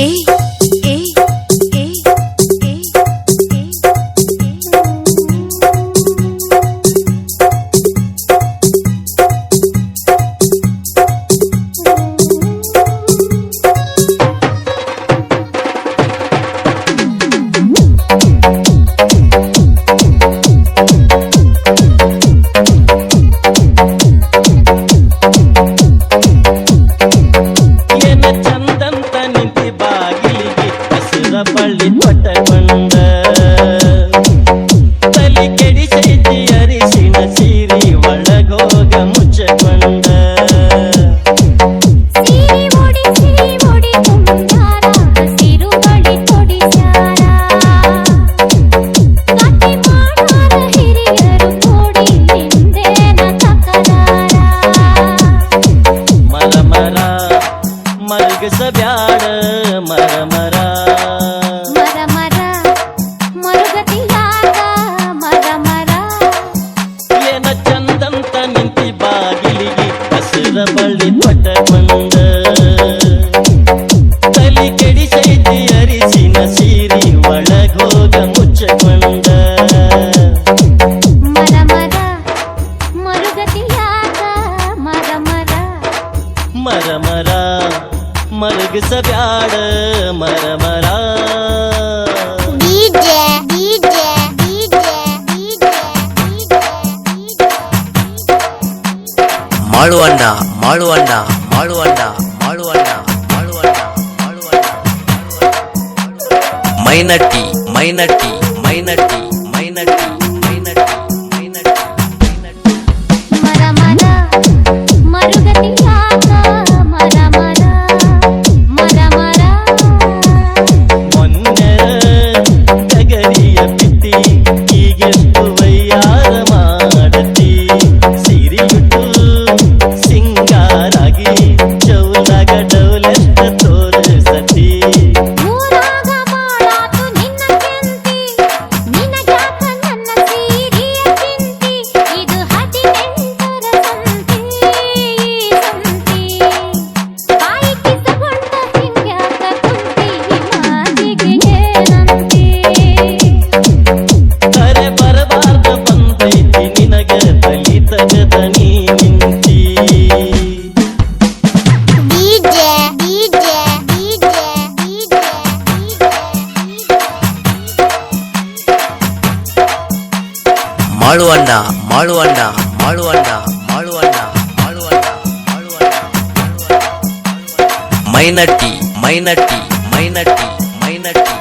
hey. ಮಲಗಿಸಬ್ಯಾಡ ಮರಮರ. ಮಾಳುವಂಡ ಮಾಳುವಂಡ ಮಾಳುವಂಡ ಮಾಳುವಂಡ ಮಾಳುವಂಡ ಮಾಳುವಂಡ ಮೈನಟ್ಟಿ ಮೈನಟ್ಟಿ ಮೈನಟ್ಟಿ ಮೈನಟ್ಟಿ. மாளுவாண்டா மாளுவாண்டா மாளுவாண்டா மாளுவாண்டா மாளுவாண்டா மாளுவாண்டா மைனட்டி மைனட்டி மைனட்டி மைனட்டி.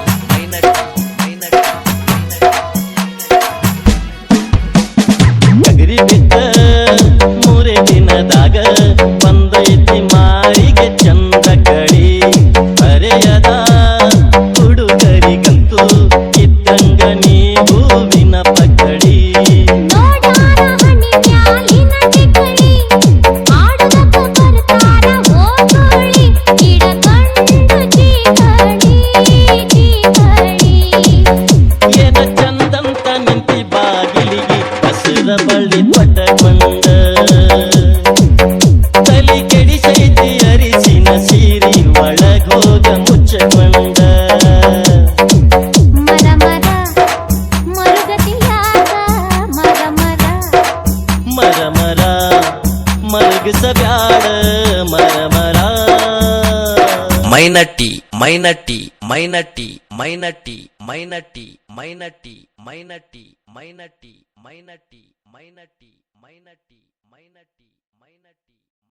Malayala மரமரா மைனட்டி மைனட்டி மைனட்டி மைனட்டி மைனட்டி மைனட்டி மைனட்டி மைனட்டி மைனட்டி மைனட்டி மைனட்டி மைனட்டி மைனட்டி